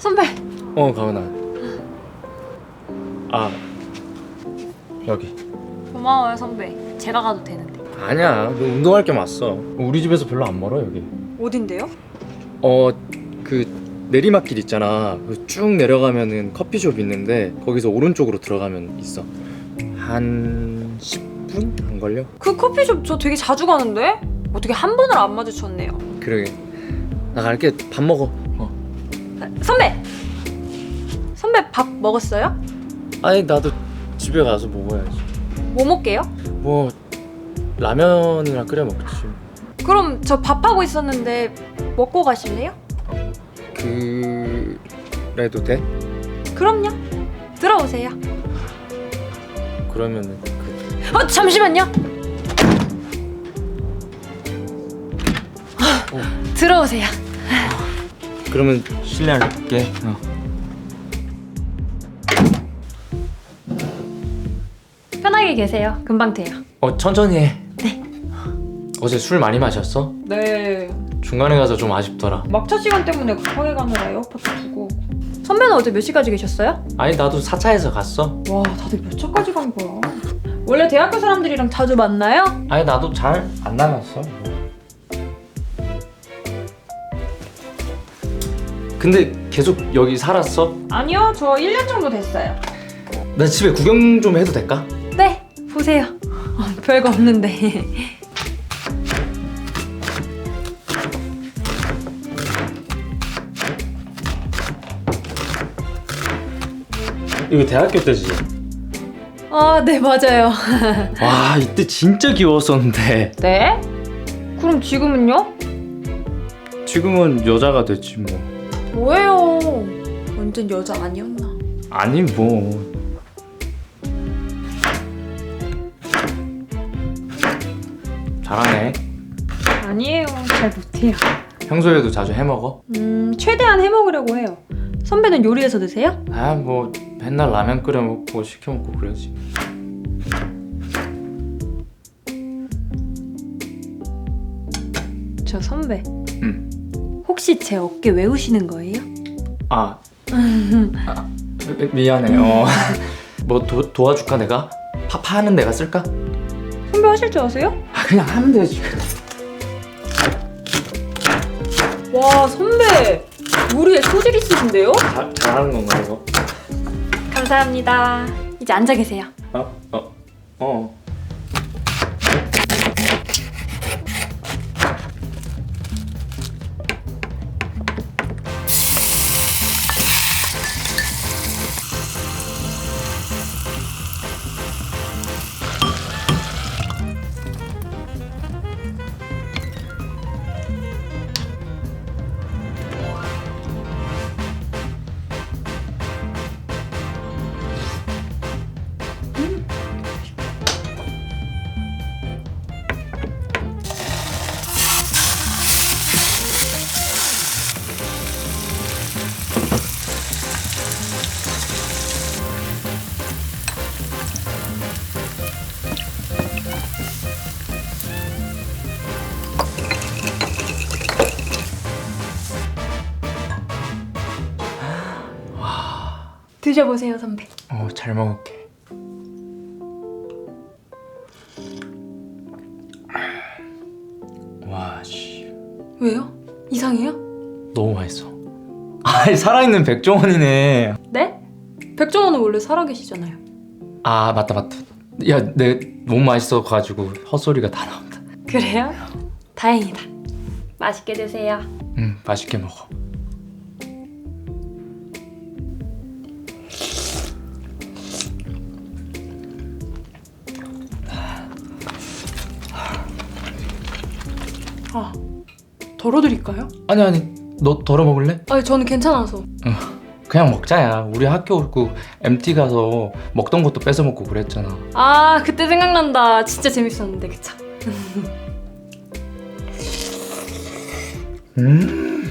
선배. 어 가은아 아 여기 고마워요 선배. 제가 가도 되는데. 아니야 너 운동할 겸 왔어 우리 집에서 별로 안 멀어 여기 어딘데요? 어 그 내리막길 있잖아 그쭉 내려가면은 커피숍 있는데 거기서 오른쪽으로 들어가면 있어 한 10분 안 걸려? 그 커피숍 저 되게 자주 가는데 어떻게 한 번을 안 마주쳤네요. 그러게 나 갈게 밥 먹어 선배. 선배 밥 먹었어요? 아니 나도 집에 가서 먹어야지 뭐 먹게요? 뭐 라면이나 끓여 먹지 그럼 저 밥하고 있었는데 먹고 가실래요? 그래도 돼? 그럼요. 들어오세요. 그러면은 그 어 잠시만요. 어. 들어오세요. 그러면 실례할게 어. 편하게 계세요. 금방 돼요. 어 천천히 해. 네. 어제 술 많이 마셨어? 네. 중간에 가서 좀 아쉽더라. 막차 시간 때문에 급하게 가느라 에어팟도 두고. 선배는 어제 몇 시까지 계셨어요? 아니 나도 4차에서 갔어. 와 다들 몇 차까지 간 거야? 원래 대학교 사람들이랑 자주 만나요? 아니 나도 잘 안 나갔어. 근데 계속 여기 살았어? 아니요 저 1년 정도 됐어요. 나 집에 구경 좀 해도 될까? 네 보세요. 어, 별거 없는데. 이거 대학교 때지. 아 네 맞아요. 와 이때 진짜 귀여웠었는데 네? 그럼 지금은요? 지금은 여자가 됐지 뭐. 뭐예요? 완전 여자 아니었나? 아니 뭐. 잘하네. 아니에요 잘 못해요. 평소에도 자주 해먹어? 음 최대한 해먹으려고 해요. 선배는 요리해서 드세요? 아 뭐 맨날 라면 끓여 먹고 시켜 먹고 그러지. 저 선배 응. 혹시 제 어깨 외우시는 거예요? 아, 아 미- 미안해. 어. 뭐 도, 도와줄까 내가? 파 파는 내가 쓸까? 선배 하실 줄 아세요? 아 그냥 하면 되지. 와 선배 요리에 소질 있으신데요? 잘 잘하는 건가 이거? 감사합니다. 이제 앉아 계세요. 어? 어? 어. 드셔보세요 선배. 어, 잘 먹을게. 와, 씨. 왜요? 이상해요? 너무 맛있어. 아, 살아있는 백종원이네. 네? 백종원은 원래 살아계시잖아요. 아, 맞다, 맞다. 야, 내 너무 맛있어가지고 헛소리가 다 나온다. 그래요? 다행이다. 맛있게 드세요. 응, 맛있게 먹어. 아 덜어드릴까요? 아니, 아니, 너 덜어 먹을래? 아니 저는 괜찮아서. 그냥 먹자야. 우리 학교 그 MT 가서 먹던 것도 뺏어 먹고 그랬잖아. 아 그때 생각난다. 진짜 재밌었는데 그쵸? 음.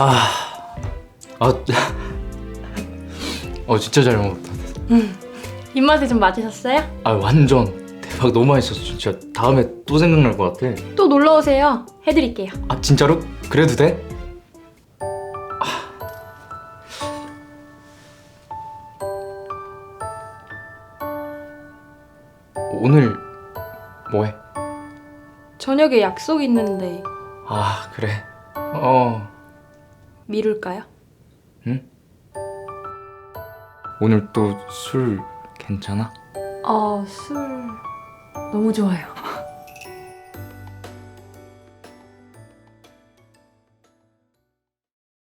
아, 아, 어 진짜 잘 먹었다. 입맛에 좀 맞으셨어요? 아 완전 대박 너무 맛있었어 진짜 다음에 또 생각날 것 같아. 또 놀러 오세요. 해드릴게요. 아 진짜로? 그래도 돼? 아. 오늘 뭐해? 저녁에 약속 있는데 아 그래. 어 미룰까요? 오늘 또 술 괜찮아? 아, 술 너무 좋아요.